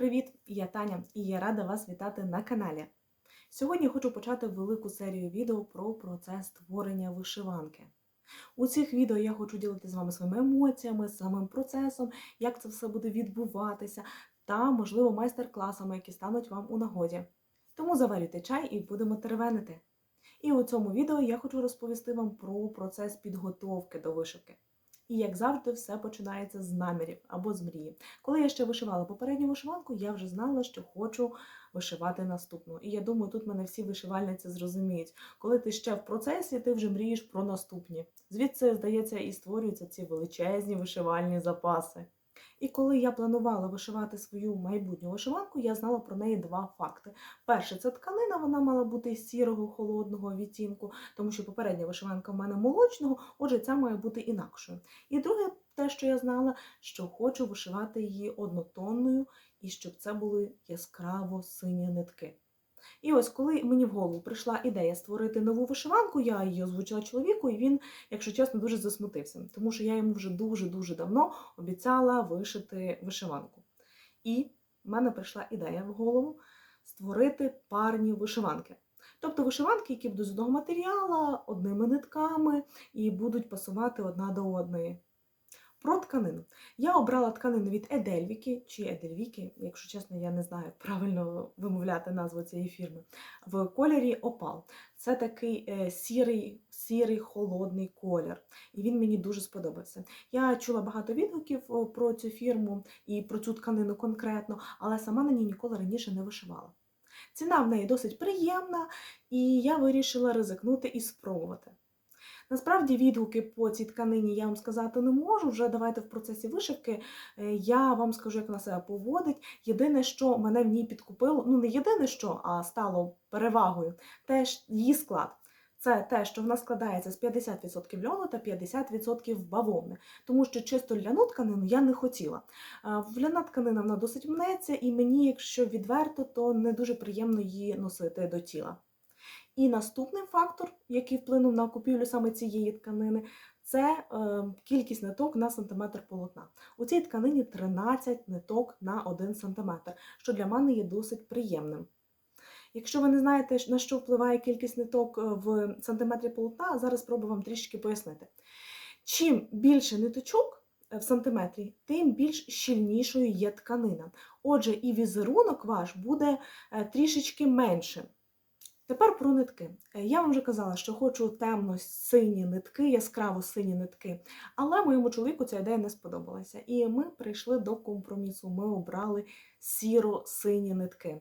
Привіт! Я Таня і я рада вас вітати на каналі. Сьогодні хочу почати велику серію відео про процес створення вишиванки. У цих відео я хочу ділитися з вами своїми емоціями, самим процесом, як це все буде відбуватися, та, можливо, майстер-класами, які стануть вам у нагоді. Тому заварюйте чай і будемо теревенити. І у цьому відео я хочу розповісти вам про процес підготовки до вишивки. І як завжди, все починається з намірів або з мрії. Коли я ще вишивала попередню вишиванку, я вже знала, що хочу вишивати наступну. І я думаю, тут мене всі вишивальниці зрозуміють. Коли ти ще в процесі, ти вже мрієш про наступні. Звідси, здається, і створюються ці величезні вишивальні запаси. І коли я планувала вишивати свою майбутню вишиванку, я знала про неї два факти. Перше, це тканина, вона мала бути сірого холодного відтінку, тому що попередня вишиванка в мене молочного, отже, ця має бути інакшою. І друге, те, що я знала, що хочу вишивати її однотонною і щоб це були яскраво сині нитки. І ось коли мені в голову прийшла ідея створити нову вишиванку, я її озвучила чоловіку, і він, якщо чесно, дуже засмутився, тому що я йому вже дуже-дуже давно обіцяла вишити вишиванку. І в мене прийшла ідея в голову створити парні вишиванки. Тобто вишиванки, які будуть з одного матеріалу, одними нитками і будуть пасувати одна до одної. Про тканину. Я обрала тканину від Едельвіки чи Едельвіки, якщо чесно, я не знаю, правильно вимовляти назву цієї фірми, в кольорі Опал. Це такий е, сірий, сірий холодний колір, і він мені дуже сподобався. Я чула багато відгуків про цю фірму і про цю тканину конкретно, але сама на ній ніколи раніше не вишивала. Ціна в неї досить приємна, і я вирішила ризикнути і спробувати. Насправді відгуки по цій тканині я вам сказати не можу. Вже давайте в процесі вишивки е, я вам скажу, як вона себе поводить. Єдине, що мене в ній підкупило, ну не єдине що, а стало перевагою, теж її склад. Це те, що вона складається з 50% льону та 50% бавовни. Тому що чисто ляну тканину я не хотіла. Ляна тканина вона досить мнеться, і мені, якщо відверто, то не дуже приємно її носити до тіла. І наступний фактор, який вплинув на купівлю саме цієї тканини, це е, кількість ниток на сантиметр полотна. У цій тканині 13 ниток на 1 сантиметр, що для мене є досить приємним. Якщо ви не знаєте, на що впливає кількість ниток в сантиметрі полотна, зараз спробую вам трішки пояснити. Чим більше ниточок в сантиметрі, тим більш щільнішою є тканина. Отже, і візерунок ваш буде трішечки меншим. Тепер про нитки. Я вам вже казала, що хочу темно-сині нитки, яскраво сині нитки, але моєму чоловіку ця ідея не сподобалася. І ми прийшли до компромісу. Ми обрали сіро-сині нитки.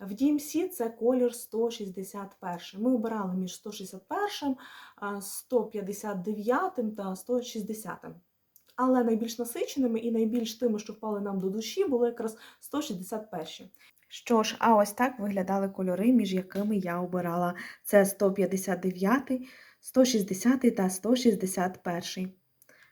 В DMC це колір 161. Ми обирали між 161, 159 та 160. Але найбільш насиченими і найбільш тими, що впали нам до душі, були якраз 161. Що ж, а ось так виглядали кольори, між якими я обирала. Це 159, 160 та 161.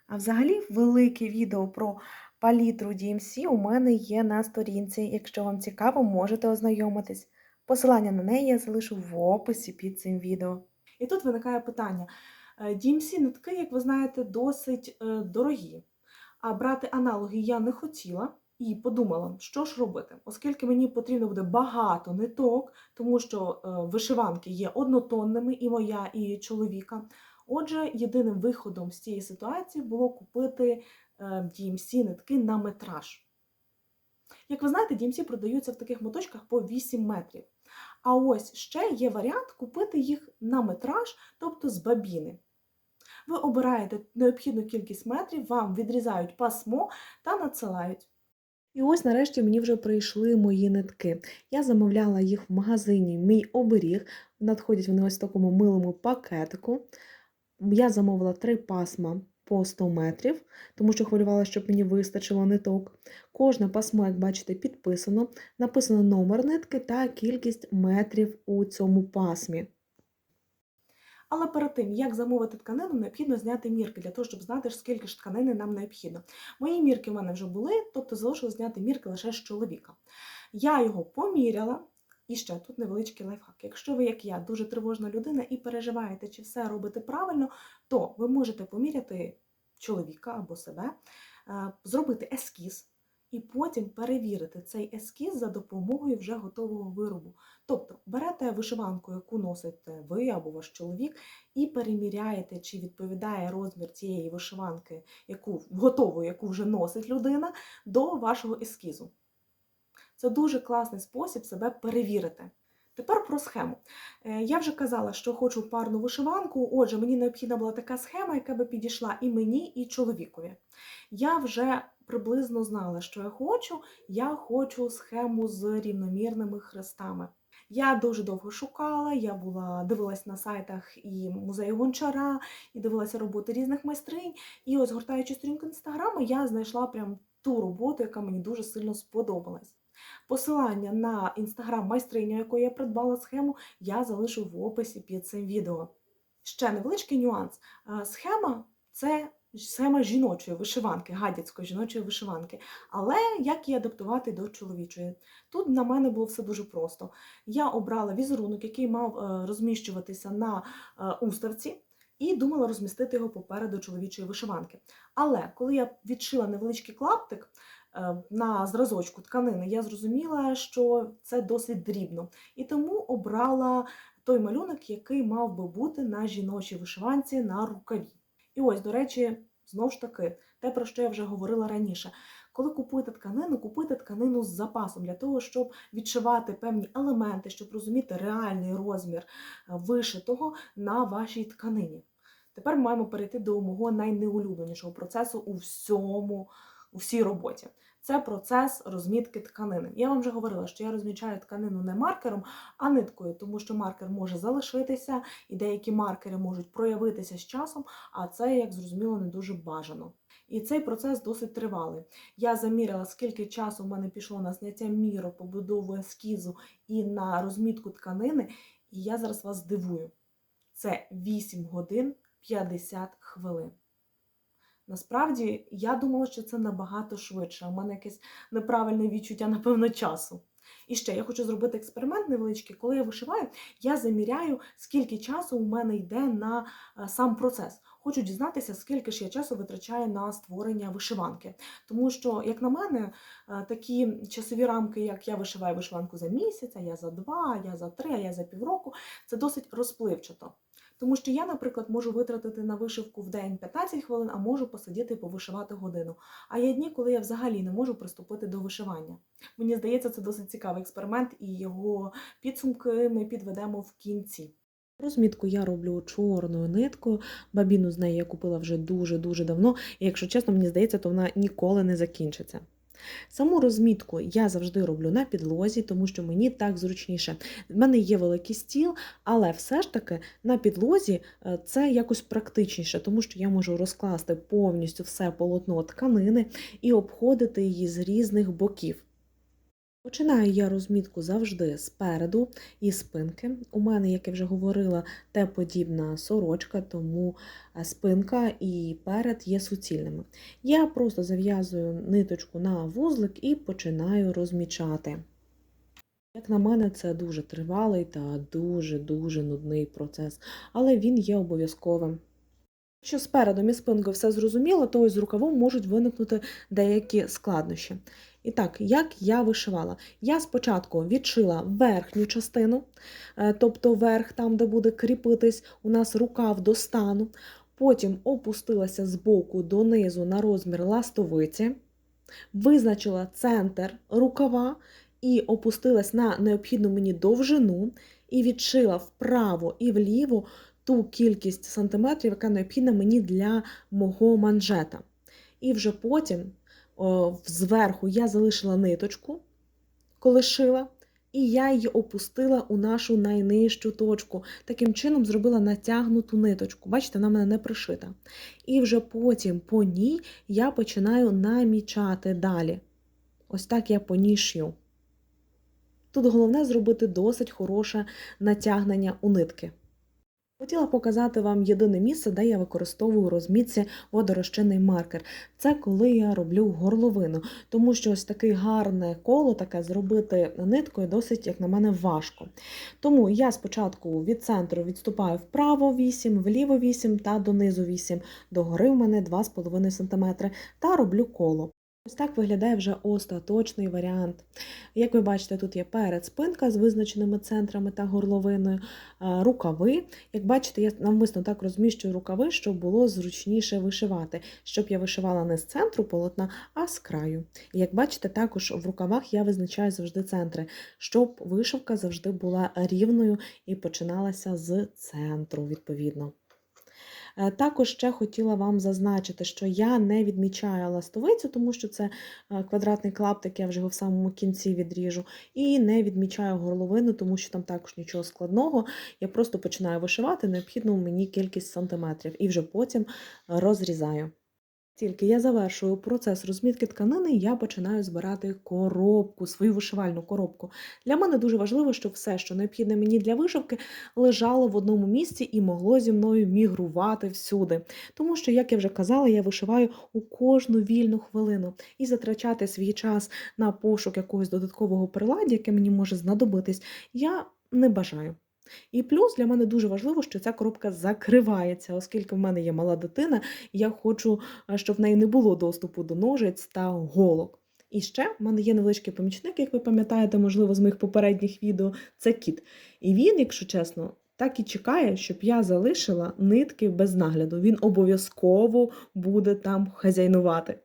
А взагалі, велике відео про палітру DMC у мене є на сторінці. Якщо вам цікаво, можете ознайомитись. Посилання на неї я залишу в описі під цим відео. І тут виникає питання. DMC нитки, як ви знаєте, досить е, дорогі. А брати аналоги я не хотіла. І подумала, що ж робити, оскільки мені потрібно буде багато ниток, тому що е, вишиванки є однотонними, і моя, і чоловіка. Отже, єдиним виходом з цієї ситуації було купити е, DMC нитки на метраж. Як ви знаєте, DMC продаються в таких моточках по 8 метрів. А ось ще є варіант купити їх на метраж, тобто з бабіни. Ви обираєте необхідну кількість метрів, вам відрізають пасмо та надсилають. І ось нарешті мені вже прийшли мої нитки. Я замовляла їх в магазині Мій оберіг. Надходять вони ось в такому милому пакетику. Я замовила три пасма по 100 метрів, тому що хвилювалася, щоб мені вистачило ниток. Кожне пасмо, як бачите, підписано. Написано номер нитки та кількість метрів у цьому пасмі. Але перед тим, як замовити тканину, необхідно зняти мірки для того, щоб знати, скільки ж тканини нам необхідно. Мої мірки в мене вже були, тобто залишилось зняти мірки лише з чоловіка. Я його поміряла. І ще тут невеличкий лайфхак. Якщо ви, як я, дуже тривожна людина і переживаєте, чи все робите правильно, то ви можете поміряти чоловіка або себе, зробити ескіз і потім перевірити цей ескіз за допомогою вже готового виробу. Тобто берете вишиванку, яку носите ви або ваш чоловік, і переміряєте, чи відповідає розмір цієї вишиванки, яку готову, яку вже носить людина, до вашого ескізу. Це дуже класний спосіб себе перевірити. Тепер про схему. Е, Я вже казала, що хочу парну вишиванку. Отже, мені необхідна була така схема, яка би підійшла і мені, і чоловікові. Я вже приблизно знала, що я хочу. Я хочу схему з рівномірними хрестами. Я дуже довго шукала, я була дивилась на сайтах і музею гончара, і дивилася роботи різних майстринь. І ось гортаючи сторінку інстаграму, я знайшла прям ту роботу, яка мені дуже сильно сподобалась. Посилання на інстаграм майстриню, якої я придбала схему, я залишу в описі під цим відео. Ще невеличкий нюанс. Схема це схема жіночої вишиванки, гадяцької жіночої вишиванки. Але як її адаптувати до чоловічої? Тут на мене було все дуже просто. Я обрала візерунок, який мав е, розміщуватися на е, уставці. І думала розмістити його попереду чоловічої вишиванки. Але коли я відшила невеличкий клаптик е, на зразочку тканини, я зрозуміла, що це досить дрібно. І тому обрала той малюнок, який мав би бути на жіночій вишиванці на рукаві. І ось, до речі, знову ж таки, те, про що я вже говорила раніше. Коли купуєте тканину, купуйте тканину з запасом для того, щоб відшивати певні елементи, щоб розуміти реальний розмір е, вишитого на вашій тканині. Тепер ми маємо перейти до мого найнеулюбленішого процесу у всьому, у всій роботі. Це процес розмітки тканини. Я вам вже говорила, що я розмічаю тканину не маркером, а ниткою, тому що маркер може залишитися, і деякі маркери можуть проявитися з часом, а це, як зрозуміло, не дуже бажано. І цей процес досить тривалий. Я заміряла, скільки часу в мене пішло на зняття міру, побудову ескізу і на розмітку тканини, і я зараз вас здивую. Це 8 годин 50 хвилин. Насправді, я думала, що це набагато швидше. У мене якесь неправильне відчуття, напевно, часу. І ще я хочу зробити експеримент невеличкий. Коли я вишиваю, я заміряю, скільки часу у мене йде на е, сам процес. Хочу дізнатися, скільки ж я часу витрачаю на створення вишиванки. Тому що, як на мене, е, такі часові рамки, як я вишиваю вишиванку за місяць, а я за два, я за три, а я за півроку, це досить розпливчато. Тому що я, наприклад, можу витратити на вишивку в день 15 хвилин, а можу посидіти і повишивати годину. А є дні, коли я взагалі не можу приступити до вишивання. Мені здається, це досить цікавий експеримент, і його підсумки ми підведемо в кінці. Розмітку я роблю чорною ниткою. Бабіну з неї я купила вже дуже-дуже давно, і якщо чесно, мені здається, то вона ніколи не закінчиться. Саму розмітку я завжди роблю на підлозі, тому що мені так зручніше. В мене є великий стіл, але все ж таки на підлозі е, це якось практичніше, тому що я можу розкласти повністю все полотно тканини і обходити її з різних боків. Починаю я розмітку завжди спереду і спинки. У мене, як я вже говорила, Т-подібна сорочка, тому е, спинка і перед є суцільними. Я просто зав'язую ниточку на вузлик і починаю розмічати. Як на мене, це дуже тривалий та дуже-дуже нудний процес, але він є обов'язковим. Якщо спереду і спинкою все зрозуміло, то ось з рукавом можуть виникнути деякі складнощі. І так, як я вишивала? Я спочатку відшила верхню частину, е, тобто верх, там, де буде кріпитись у нас рукав до стану. Потім опустилася з боку донизу на розмір ластовиці, визначила центр рукава і опустилась на необхідну мені довжину, і відшила вправо і вліво ту кількість сантиметрів, яка необхідна мені для мого манжета. І вже потім о, зверху я залишила ниточку, коли шила, і я її опустила у нашу найнижчу точку. Таким чином зробила натягнуту ниточку. Бачите, вона в мене не пришита. І вже потім по ній я починаю намічати далі. Ось так я по ній шью. Тут головне зробити досить хороше натягнення у нитки. Хотіла показати вам єдине місце, де я використовую розмітці водорозчинний маркер. Це коли я роблю горловину, тому що ось таке гарне коло таке зробити ниткою досить, як на мене, важко. Тому я спочатку від центру відступаю вправо 8, вліво 8 та донизу 8, догори в мене 2,5 см та роблю коло. Ось так виглядає вже остаточний варіант. Як ви бачите, тут є перед спинка з визначеними центрами та горловиною, рукави. Як бачите, я навмисно так розміщую рукави, щоб було зручніше вишивати, щоб я вишивала не з центру полотна, а з краю. І як бачите, також в рукавах я визначаю завжди центри, щоб вишивка завжди була рівною і починалася з центру, відповідно. Е, Також ще хотіла вам зазначити, що я не відмічаю ластовицю, тому що це е, квадратний клаптик, я вже його в самому кінці відріжу, і не відмічаю горловину, тому що там також нічого складного. Я просто починаю вишивати необхідну мені кількість сантиметрів і вже потім розрізаю. Тільки я завершую процес розмітки тканини, я починаю збирати коробку, свою вишивальну коробку. Для мене дуже важливо, щоб все, що необхідне мені для вишивки, лежало в одному місці і могло зі мною мігрувати всюди. Тому що, як я вже казала, я вишиваю у кожну вільну хвилину і затрачати свій час на пошук якогось додаткового приладдя, яке мені може знадобитись, я не бажаю. І плюс для мене дуже важливо, що ця коробка закривається, оскільки в мене є мала дитина, я хочу, е, щоб в неї не було доступу до ножиць та голок. І ще в мене є невеличкий помічник, як ви пам'ятаєте, можливо, з моїх попередніх відео, це кіт. І він, якщо чесно, так і чекає, щоб я залишила нитки без нагляду. Він обов'язково буде там хазяйнувати.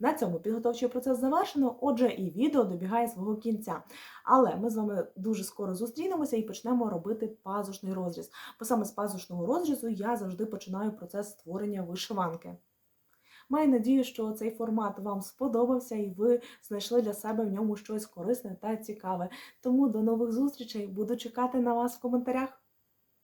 На цьому підготовчий процес завершено, отже, і відео добігає свого кінця. Але ми з вами дуже скоро зустрінемося і почнемо робити пазушний розріз. Бо саме з пазушного розрізу я завжди починаю процес створення вишиванки. Маю надію, що цей формат вам сподобався і ви знайшли для себе в ньому щось корисне та цікаве. Тому до нових зустрічей буду чекати на вас в коментарях.